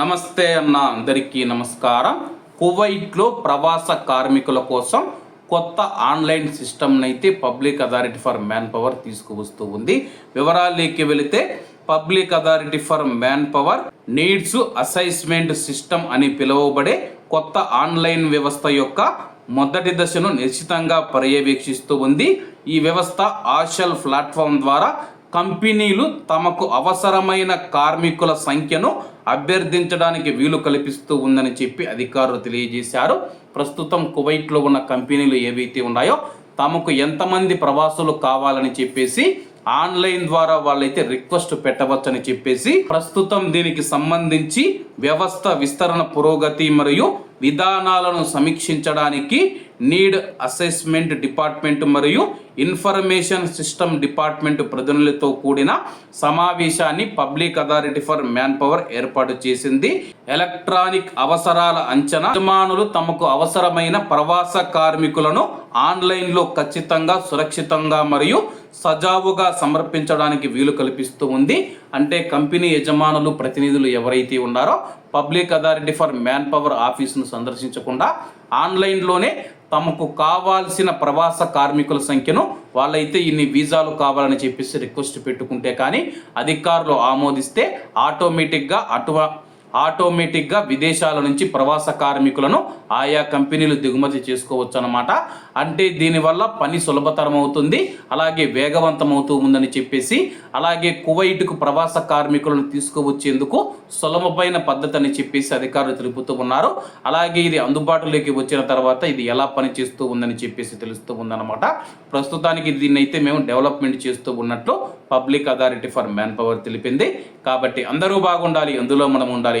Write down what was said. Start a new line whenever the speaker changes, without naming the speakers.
నమస్తే అన్న అందరికీ నమస్కారం. కువైట్లో ప్రవాస కార్మికుల కోసం కొత్త ఆన్లైన్ సిస్టమ్ని అయితే public authority for man power తీసుకువస్తూ ఉంది. వివరాల్లోకి వెళితే public authority for man power needs assessment system అని పిలువబడే కొత్త ఆన్లైన్ వ్యవస్థ యొక్క మొదటి దశను నిశ్చితంగా పర్యవేక్షిస్తూ ఉంది. ఈ వ్యవస్థ ఆషల్ ప్లాట్ఫామ్ ద్వారా కంపెనీలు తమకు అవసరమైన కార్మికుల సంఖ్యను అభ్యర్థించడానికి వీలు కల్పిస్తూ ఉందని చెప్పి అధికారులు తెలియజేశారు. ప్రస్తుతం కువైట్లో ఉన్న కంపెనీలు ఏవైతే ఉన్నాయో తమకు ఎంతమంది ప్రవాసులు కావాలని చెప్పేసి ఆన్లైన్ ద్వారా వాళ్ళైతే రిక్వెస్ట్ పెట్టవచ్చని చెప్పేసి ప్రస్తుతం దీనికి సంబంధించి వ్యవస్థ విస్తరణ పురోగతి మరియు విధానాలను సమీక్షించడానికి నీడ్ అసెస్మెంట్ డిపార్ట్మెంట్ మరియు ఇన్ఫర్మేషన్ సిస్టమ్ డిపార్ట్మెంట్ ప్రతినిధులతో కూడిన సమావేశాన్ని public authority for man power ఏర్పాటు చేసింది. ఎలక్ట్రానిక్ అవసరాల అంచనా యజమానులు తమకు అవసరమైన ప్రవాస కార్మికులను ఆన్లైన్లో ఖచ్చితంగా సురక్షితంగా మరియు సజావుగా సమర్పించడానికి వీలు కల్పిస్తూ ఉంది. అంటే కంపెనీ యజమానులు ప్రతినిధులు ఎవరైతే ఉన్నారో public authority for man power ఆఫీసును సందర్శించకుండా ఆన్లైన్లోనే తమకు కావాల్సిన ప్రవాస కార్మికుల సంఖ్యను వాళ్ళైతే ఇన్ని వీసాలు కావాలని చెప్పేసి రిక్వెస్ట్ పెట్టుకుంటే కానీ అధికారులు ఆమోదిస్తే ఆటోమేటిక్గా అటు ఆటోమేటిక్గా విదేశాల నుంచి ప్రవాస కార్మికులను ఆయా కంపెనీలు దిగుమతి చేసుకోవచ్చు అనమాట అంటే దీనివల్ల పని సులభతరం అవుతుంది అలాగే వేగవంతం అవుతూ ఉందని చెప్పేసి అలాగే కువైట్కు ప్రవాస కార్మికులను తీసుకువచ్చేందుకు సులభమైన పద్ధతి అని చెప్పేసి అధికారులు తెలుపుతూ ఉన్నారు. అలాగే ఇది అందుబాటులోకి వచ్చిన తర్వాత ఇది ఎలా పనిచేస్తూ ఉందని చెప్పేసి తెలుస్తూ ఉందన్నమాట. ప్రస్తుతానికి దీన్ని అయితే మేము డెవలప్మెంట్ చేస్తూ ఉన్నట్లు public authority for man power తెలిపింది. కాబట్టి అందరూ బాగుండాలి అందులో మనం ఉండాలి